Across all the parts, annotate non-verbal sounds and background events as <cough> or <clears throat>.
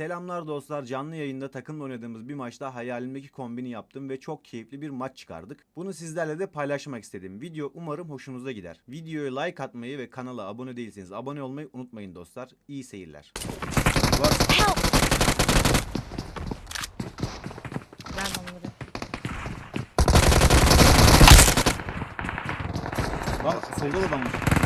Selamlar dostlar. Canlı yayında takımla oynadığımız bir maçta hayalimdeki kombini yaptım ve çok keyifli bir maç çıkardık. Bunu sizlerle de paylaşmak istedim. Video umarım hoşunuza gider. Videoya like atmayı ve kanala abone değilseniz abone olmayı unutmayın dostlar. İyi seyirler. Var. Ben onları. Lan solda da adam var.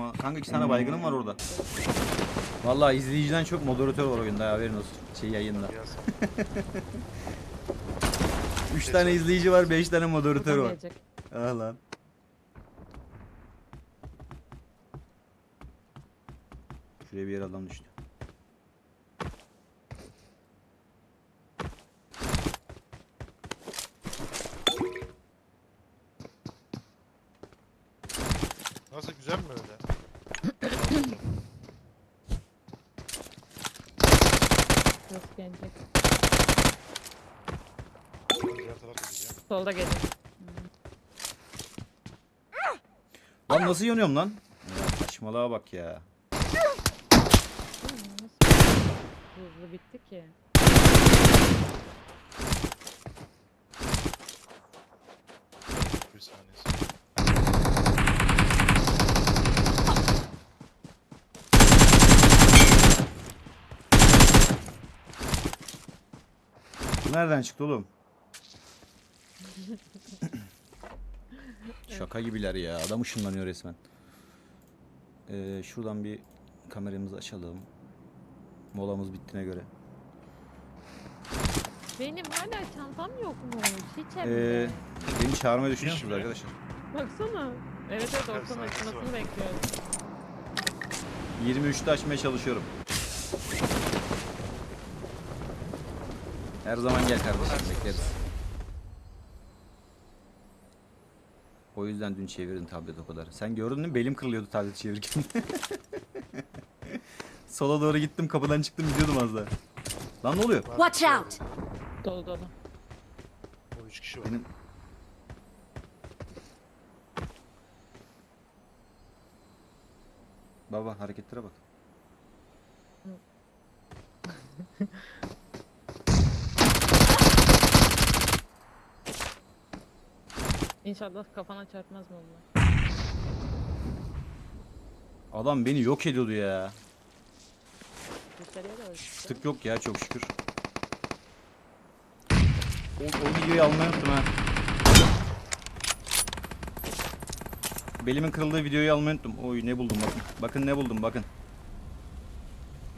Adama. Kanka iki tane baygınım var orada. Vallahi izleyiciden çok moderatör var oyunda ya, haberin olsun. Şey yayında. Biraz 3 tane izleyici var 5 tane moderatör Buradan var. gelecek. Ah lan. Şuraya bir yer adam düştü. nasıl güzel mi öyle? Nasıl gelecek? Diğer taraf gideceğim. Solda gelecek. Lan nasıl yanıyorum lan? Ya saçmalığa bak ya. Hızlı bitti ki? Bir saniyesi. Bu nereden çıktı oğlum? <laughs> Şaka gibiler ya. Adam ışınlanıyor resmen. Ee, şuradan bir kameramızı açalım. Molamız bittiğine göre. Benim hala çantam yokmuş. Hiç Ee, beni musunuz mi? arkadaşlar? Baksana. Evet evet açılmasını var. bekliyoruz. 23'te açmaya çalışıyorum. Her zaman gel kardeşim bekleriz. O yüzden dün çevirdin tablet o kadar. Sen gördün mi? Belim kırılıyordu tablet çevirirken. <laughs> Sola doğru gittim kapıdan çıktım gidiyordum az daha. Lan ne oluyor? Watch out! Dolu dolu. O üç kişi var. Benim... Baba hareketlere bak. <laughs> İnşallah kafana çarpmaz mı onlar? Adam beni yok ediyordu ya. Dışarıya. Tık yok ya çok şükür. O, o videoyu almayı unuttum ha. Belimin kırıldığı videoyu almayı unuttum. Oy ne buldum bakın. Bakın ne buldum bakın.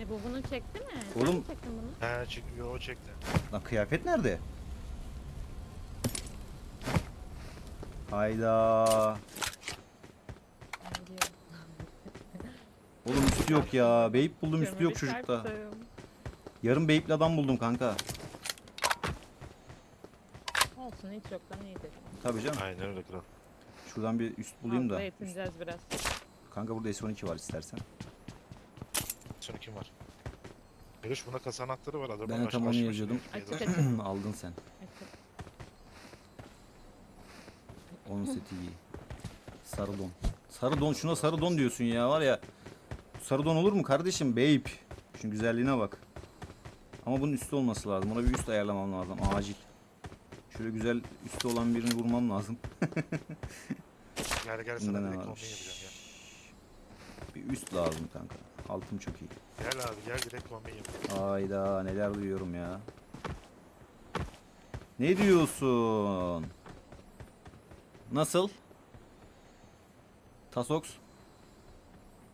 E bu bunu çekti mi? Sen Oğlum- mi çektin bunu? He çekiyor o çekti. Lan kıyafet nerede? Hayda. Oğlum üstü yok ya. Beyip buldum üstü yok çocukta. Yarım beyipli adam buldum kanka. Olsun hiç yoktan iyidir. Tabii canım. Aynen öyle kral. Şuradan bir üst bulayım Altla da. yetineceğiz biraz. Kanka burada S12 var istersen. Sonra kim var? Görüş bunda kasa anahtarı var. Adamın Ben de tam onu yazıyordum. Açık açık. <clears throat> Aldın sen. açık. Onun seti iyi. Sarı don. Sarı don şuna sarı don diyorsun ya var ya. Sarı don olur mu kardeşim? Babe. Şunun güzelliğine bak. Ama bunun üstü olması lazım. Ona bir üst ayarlamam lazım. Acil. Şöyle güzel üstü olan birini vurmam lazım. <laughs> Gel gel sana ne direkt varmış? kombin yapacağım gel. Bir üst lazım kanka. Altım çok iyi. Gel abi gel direkt kombin yapacağım. Hayda neler duyuyorum ya. Ne diyorsun? Nasıl? Tasox.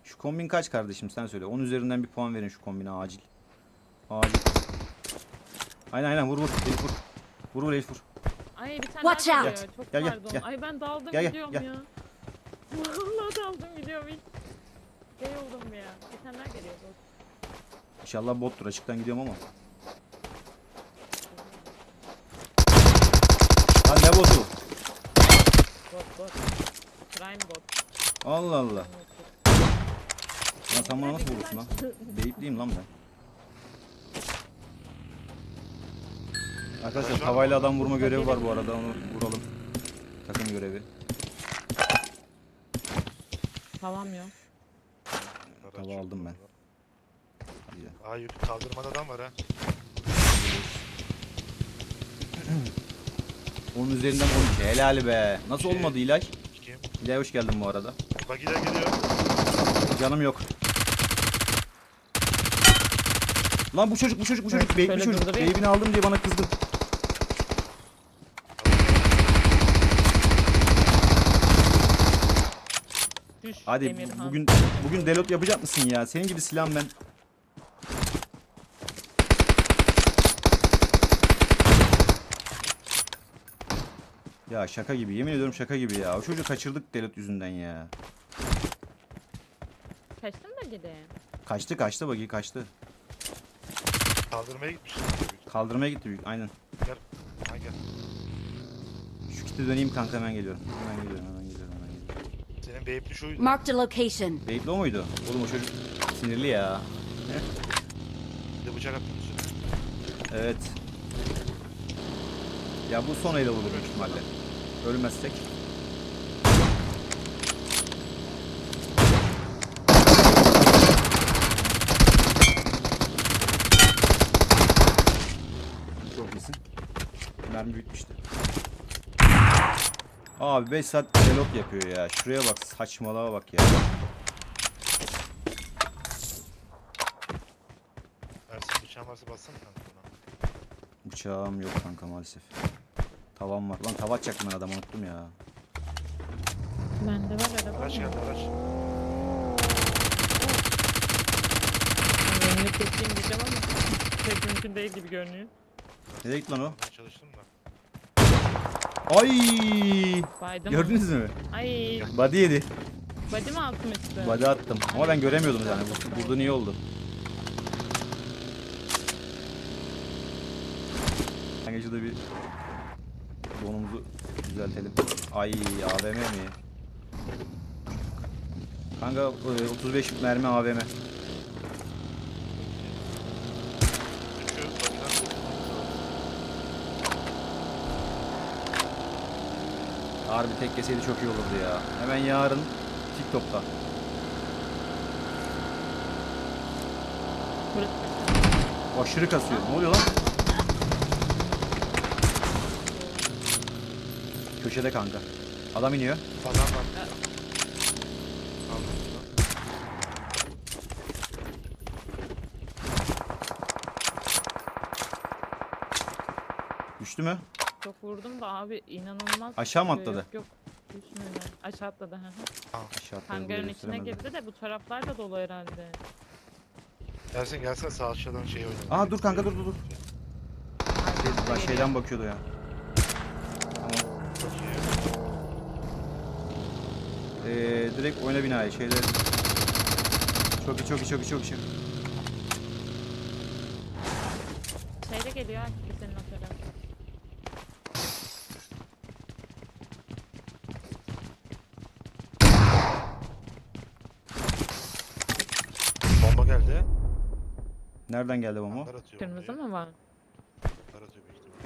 Şu kombin kaç kardeşim sen söyle. 10 üzerinden bir puan verin şu kombine acil. Acil. Aynen aynen vur vur. Elif vur. Vur vur Elif vur. Ay bir tane Watch daha out. geliyor. Çok Gel, gel, pardon. gel. Ay ben daldım Gel, gel, gidiyorum gel. ya. <laughs> Vallahi daldım gidiyorum ilk. Şey oldum ya. Bir tane daha geliyor. dur. İnşallah bottur açıktan gidiyorum ama. Lan ne botu? Bot bot. Prime bot. Allah Allah. Lan sen bana nasıl vurursun lan? Beyipliyim lan ben. Arkadaşlar havayla adam vurma görevi var bu arada onu vuralım. Takım görevi. Tavam yok. Araç Tava aldım ben. ya. Aa yük kaldırmada adam var ha. <clears throat> Onun üzerinden 12. Helal be. Nasıl Şey- olmadı İlay? Kim? İlay hoş geldin bu arada. Bagiler geliyor. Canım yok. Lan bu çocuk bu çocuk bu çocuk. Evet, Bey, bu şöyle çocuk. durdurayım. Beybini aldım diye bana kızdı. Düş Hadi Emirhan. bugün bugün delot yapacak mısın ya? Senin gibi silah ben. Ya şaka gibi. Yemin ediyorum şaka gibi ya. O çocuğu kaçırdık delot yüzünden ya. Kaçtın mı gidi? Kaçtı kaçtı bagi kaçtı. Kaldırmaya gitmiş. Kaldırmaya gitti büyük. Aynen. Ha gel. Şu kiti döneyim kanka hemen geliyorum. Hemen geliyorum hemen geliyorum hemen geliyorum. Senin beyipli şuydu. Marked a location. Beyitli o muydu? Oğlum o çocuk sinirli ya. Bir de bıçak attın üstüne. Evet. Ya bu son el olur büyük ihtimalle. Ölmezsek. Çok iyisin. Mermi bitmişti. Abi 5 saat reload yapıyor ya. Şuraya bak saçmalığa bak ya. Ersin bıçağın varsa bassana kanka buna. Bıçağım yok kanka maalesef. Tavam var. Lan tava atacaktım ben adamı unuttum ya. Bende var araba. Araç geldi araç. Önünü keseyim diyeceğim ama pek mümkün değil gibi görünüyor. Nereye gitti lan o? Ben çalıştım da. Ay! Baydım. Gördünüz mü? Ay. Body yedi. Body mi altım üstü? Body attım. Ama ben göremiyordum yani. Bu- Burada niye oldu? Kanka şurada bir düzeltelim. Ay AVM mi? Kanka e, 35 mermi AVM. Harbi tek keseydi çok iyi olurdu ya. Hemen yarın TikTok'ta. Aşırı kasıyor. Ne oluyor lan? Köşede kanka. Adam iniyor. Adam var. Düştü mü? Çok vurdum da abi inanılmaz. Aşağı mı tutuyor. atladı? Yok yok. Düşmedi. Aşağı atladı. hı hı. Aşağı atladı, Hangarın içine girdi de bu taraflar da dolu herhalde. Ersin gelsene sağ aşağıdan şey oynayalım. Aa, dur kanka, dur, dur, dur. Şey, şeyden bakıyordu ya. Tamam. Çok iyi. Ee, direkt oyna binayı şeyler. Çok iyi çok iyi çok iyi çok iyi. Şeyde geliyor senin o taraf. Bomba geldi. Nereden geldi bomba? Hangar atıyor Kırmızı bombayı. mı var? Hangar atıyor büyük ihtimalle.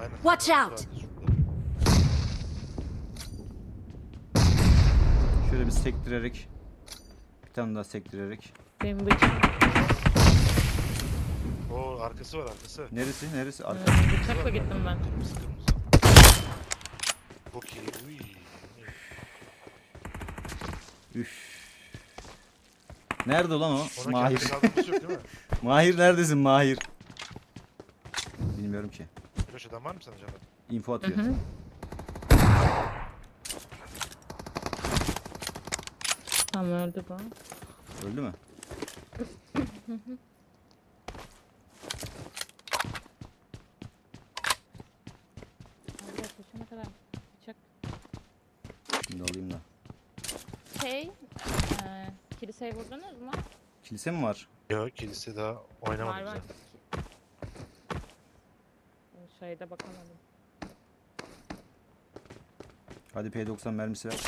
Aynen. Watch out. vardı şurada. Şöyle bir sektirerek. Bir tane daha sektirerek. Benim bıçak, Oo arkası var arkası. Neresi neresi? Arka. Ee, bıçakla gittim ben. Kırmızı kırmızı. Çok iyi. Uy. Üf. Nerede lan o? Ona Mahir. yok değil mi? <laughs> Mahir neredesin Mahir? Bilmiyorum ki. Adam var mı sana canım? Info Hı atıyor. hı. Tam öldü bu. Öldü mü? Abi yaklaşana kadar bıçak. Şimdi alayım da. Şey, eee kiliseyi vurdunuz mu? Kilise mi var? Yok kilise daha Var oynamadı var. bize. Şeyde bakamadım. Hadi P90 mermisi ver.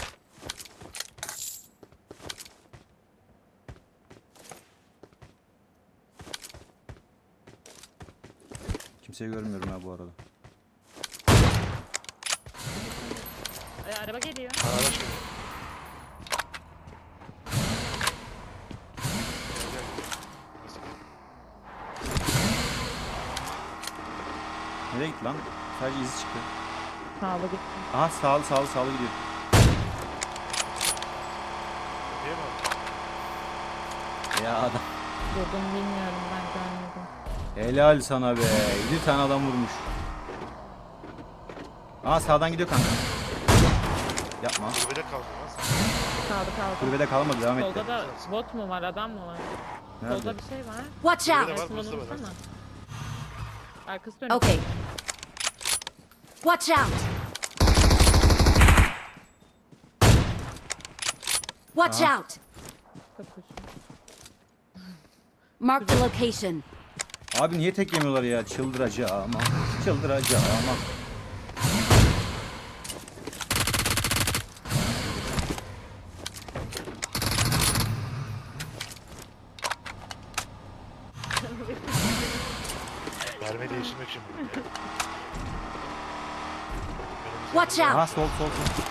Kimseyi görmüyorum ha bu arada. Ee, Araba geliyor. Gel. Neyse. Nereye gitti lan? Sadece izi çıktı. Sağlı gitti. Aha sağlı sağlı sağlı gidiyor. Değil mi? Ya adam. Durdum bilmiyorum ben. Helal sana be. 7 tane adam vurmuş. Aa sağdan gidiyor kanka. Yapma. Kulübede kaldı lan. Kaldı kaldı. Kulübede kalmadı devam etti. Solda da bot mu var adam mı var? Nerede? Solda bir şey var. Watch out! var, Arkasını burası da var. vursana. Arkası dönük. Okay. Watch out! Watch out! Mark the location. Abi niye tek yemiyorlar ya? Çıldıracağım. Çıldıracağım. Mermi değiştirmek için bu. Watch out! Aha sol sol sol.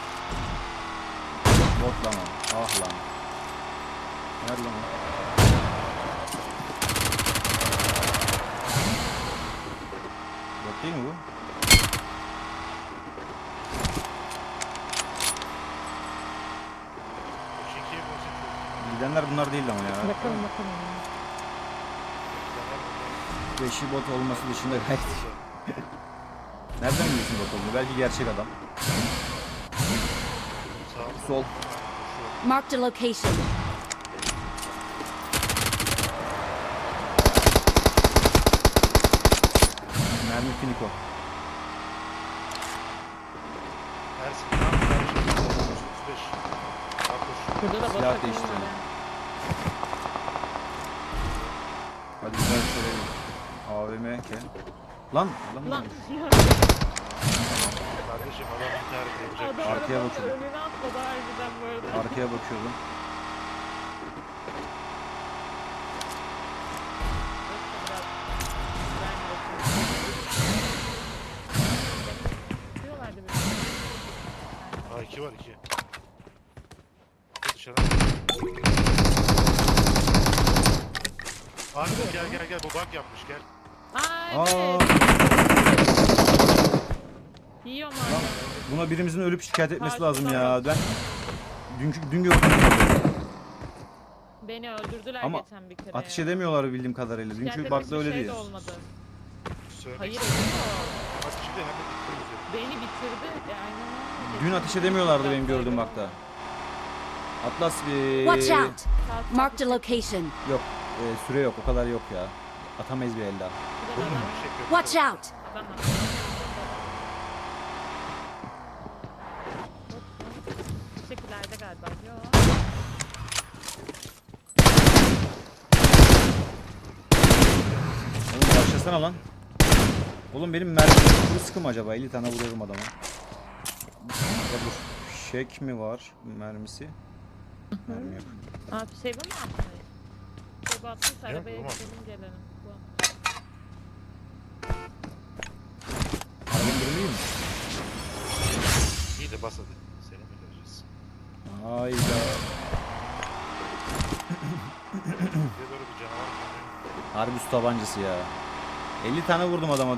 Bot lan o. Ah lan. Nerede lan o? Değil mi bu? Gidenler bunlar değil ama ya. Bakalım bakalım. Beşi bot olması dışında gayet iyi. Nereden biliyorsun bot olduğunu? Belki gerçek adam. Sağ Sol. Mark the location. Mermi finiko. Ersin. Tam karşı. 35. Bak koş. Burada da Silah var. değiştirelim. ya. Hadi güzel söyleyelim. AVM ke. Lan lan. Lan Kardeşim adam intihar edecek. adam Arkaya arabanın bakıyorum. önüne atladı harbiden bu arada. Arkaya bakıyordum. Diyorlardı bir şey. Ha iki var iki. Dışarı. Abi gel gel gel bu bug yapmış gel. Aa evet. Yiyorum lan hala. buna birimizin ölüp şikayet etmesi Karşı lazım ya. Ben dünkü dün gördüm. Beni öldürdüler Ama geçen bir kere Ateş ya. edemiyorlar bildiğim kadarıyla. Şikayet Dünkü etmek bir öyle şey değil. de olmadı. Söylemek Hayır hemen Beni bitirdi. E, aynen öyle. Dün ateş edemiyorlardı benim gördüğüm bug'da. Atlas bir... Watch out! Saat Mark the saat location. Yok. e, süre yok. O kadar yok ya. Atamayız bir el daha. bir de adam- Watch out! Teşekkürlerde galiba. Yo. Oğlum başlasana lan. Oğlum benim mermi kuru sıkım acaba? 50 tane vuruyorum adama. Ya bu şek mi var mermisi? Mermi yok. Aa şey bu mu attın? Şey bu attıysa Yok, arabaya gidelim gelelim. Arabanın durumu iyi mi? İyi de bas hadi. Seni mi göreceğiz? Hayda. Bize doğru bir canavar geliyor. Harbi su tabancası ya. 50 tane vurdum adama.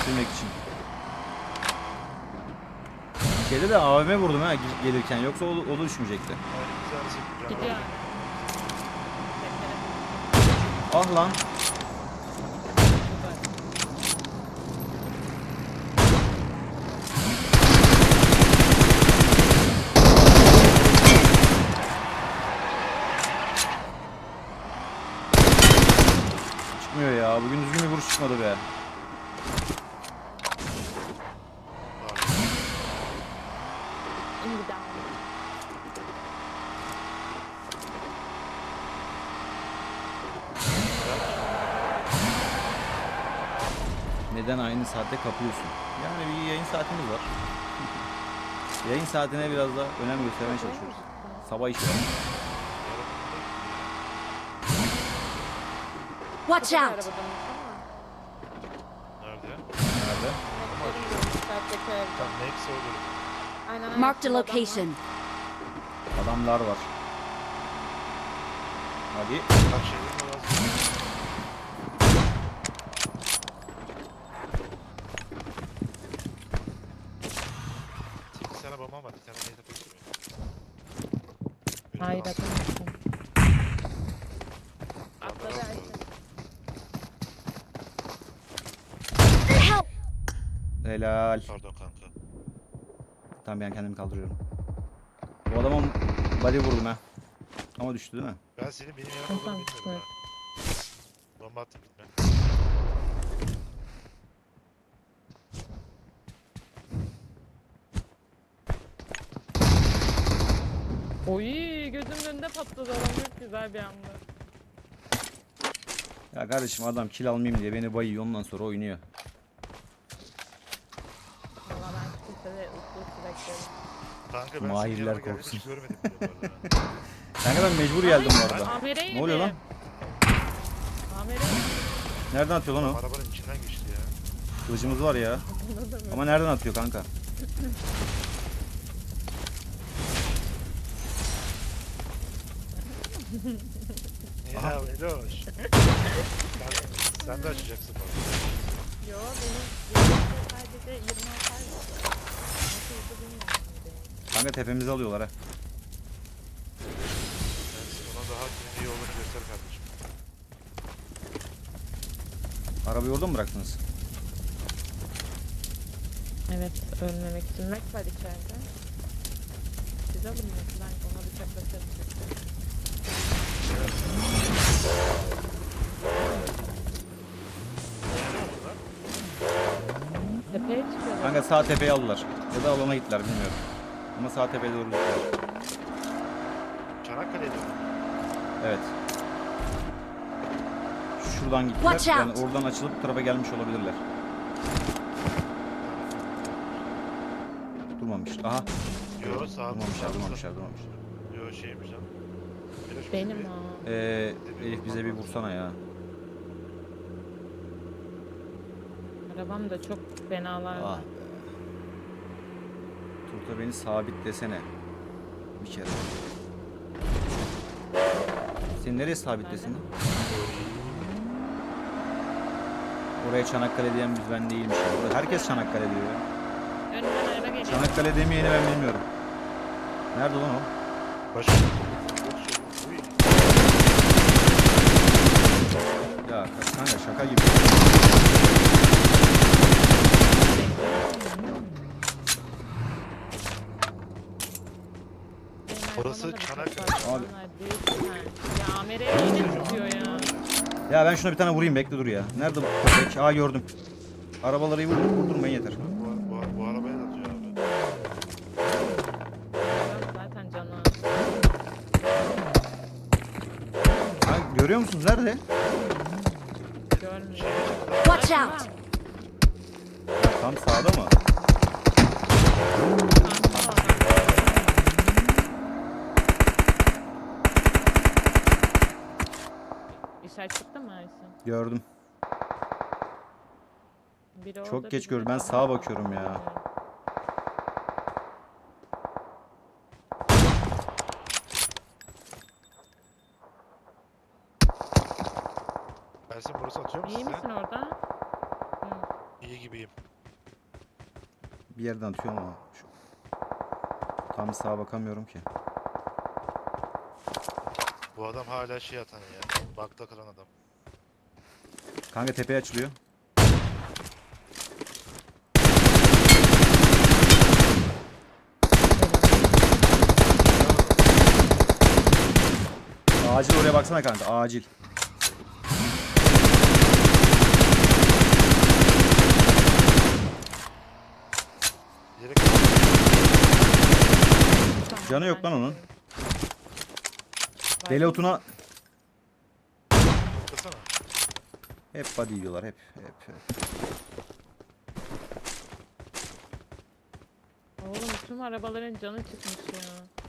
Düşürmek için. Şeyde de AVM vurdum ha gel- gelirken yoksa o, o da düşmeyecekti. Yani bize arası bir canavar. Gidiyor. Ah lan. Çıkmıyor ya. Bugün çıkmadı be. Neden aynı saatte kapıyorsun? Yani bir yayın saatimiz var. <laughs> yayın saatine biraz da önem göstermeye çalışıyoruz. Sabah işi var. Watch out! O. Aynen aynen. Marked a şurada adam var. location. Adamlar var. Hadi. Bak şeylerin orası. Tane var. Bir tane neyse. Hayır atamazsın. Atladı Ayşe. Help! Helal. Pardon kanka. Tamam ben kendimi kaldırıyorum. Bu adama body vurdum ha. Ama düştü değil mi? Ben senin benim yanımda Tamam, olduğunu bilmiyorum evet. ha. Bomba attım gitme. Oy gözümün önünde patladı adam çok güzel bir anda. Ya kardeşim adam kill almayayım diye beni bayıyor ondan sonra oynuyor. Kanka ben Mahirler senin yanına geldim hiç görmedim bile bu arada. <laughs> Kanka ben mecbur geldim bu arada. Ne oluyor lan? Nereden atıyor lan o? Arabanın içinden geçti ya. Kılıcımız var ya. Ama nereden atıyor kanka? <laughs> Ya Eloş. <laughs> sen, sen de açacaksın bak. Yo benim sadece 26 ay var. Nasıl oldu bilmiyorum. Kanka tepemizi alıyorlar ha. Ona daha iyi olduğunu göster kardeşim. Arabayı orada mı bıraktınız? Evet ölmemek için Mac var içeride. Siz alın Mac'i ben ona bıçakla çalışıyorum. Tepeye çıkıyorlar. Kanka sağ tepeye aldılar. Ya da alana gittiler bilmiyorum. Ama sağ tepeye doğru gittiler. Çanakkale'de mi? Evet. Şuradan gittiler. Watch Yani out. oradan açılıp bu tarafa gelmiş olabilirler. Durmamış. Aha. Yo sağ Durmamışlar, durmamışlar, durmamışlar. Yo şeymiş lan. Benim bir- o. Ee, Elif bize bir vursana ya. Arabam da çok fenalar. Ah. Turta beni sabitlesene. Bir kere. Seni nereye sabitlesin? Nerede? Oraya Çanakkale diyen biz ben değilmiş. Orada herkes Çanakkale diyor ya. Çanakkale demeyeni ben bilmiyorum. Nerede lan o? Başka. Uy. Ya kanka şaka gibi. Orası Çanakkale. var. Abi. Ya Amer'e yine tutuyor ya. Ya ben şuna bir tane vurayım bekle dur ya. Nerede bu köpek? Aa gördüm. Arabaları vur, vurdurmayın yeter. Bu, bu, bu arabaya da atıyor abi. Adam zaten canı. Ha, görüyor musunuz? Nerede? Görmüyor. Çıktı. Watch out! Tam sağda mı? Kanka var. İşaret çıktı mı Ayşe? Gördüm. Biri Çok orada, geç biri gördüm. Ben orada. sağa bakıyorum ya. Ersin burası atıyor musun İyi sen? misin orada? Hı. İyi gibiyim. Bir yerden atıyorum ama. Şu... Tam sağa bakamıyorum ki. Bu adam hala şey atan ya. Bakta kalan adam. Kanka tepeye açılıyor. Acil oraya baksana kanka acil. Canı yok lan onun. Deli otuna hep body yiyorlar hep hep. hep. Oğlum tüm arabaların canı çıkmış ya.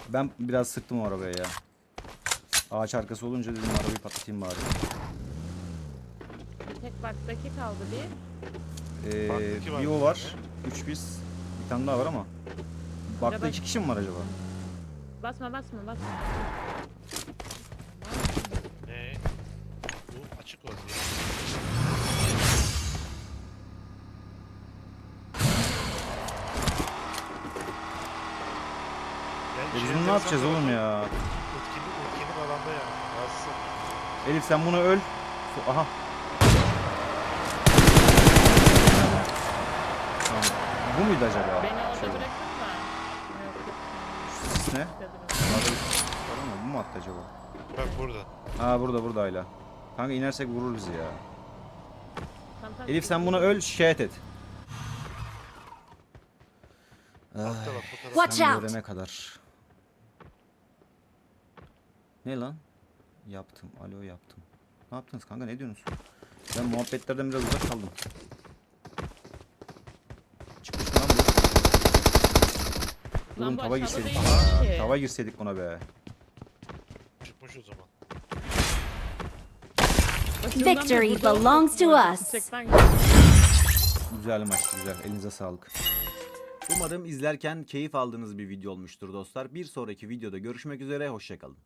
Ben biraz sıktım o arabaya ya. Ağaç arkası olunca dedim arabayı patlatayım bari. Bir tek baktaki kaldı bir. Ee, Baktaki var bir bir o var. tane. 3 biz. Bir tane daha var ama. Bakta bak. iki kişi mi var acaba? Basma basma basma. Açık. Yani E biz bunu ne yapacağız oğlum ya? Etkinlik, etkinlik alanda yani. Rahatsız. Elif sen bunu öl. Su- Aha. Tamam. Bu muydu acaba? Beni orada bırakın da. Yok, yok. sis ne? Dedim. Arada bir sis var ama bu mu attı acaba? Bak burada. Ha burada burada hala. Kanka inersek vurur bizi ya. Tamam, tamam. Elif sen bunu öl şikayet et. Watch Sen out. görene kadar. Ne lan? Yaptım. Alo yaptım. Ne yaptınız kanka ne diyorsunuz? Ben muhabbetlerden biraz uzak kaldım. Çıkmış mı lan bu? Lan Oğlum bu tava aşağıda girseydik. değil ki. Tava girseydik ona be. Çıkmış o zaman. Victory belongs to us. Güzel maçtı güzel. Elinize sağlık. Umarım izlerken keyif aldığınız bir video olmuştur dostlar. Bir sonraki videoda görüşmek üzere. Hoşçakalın.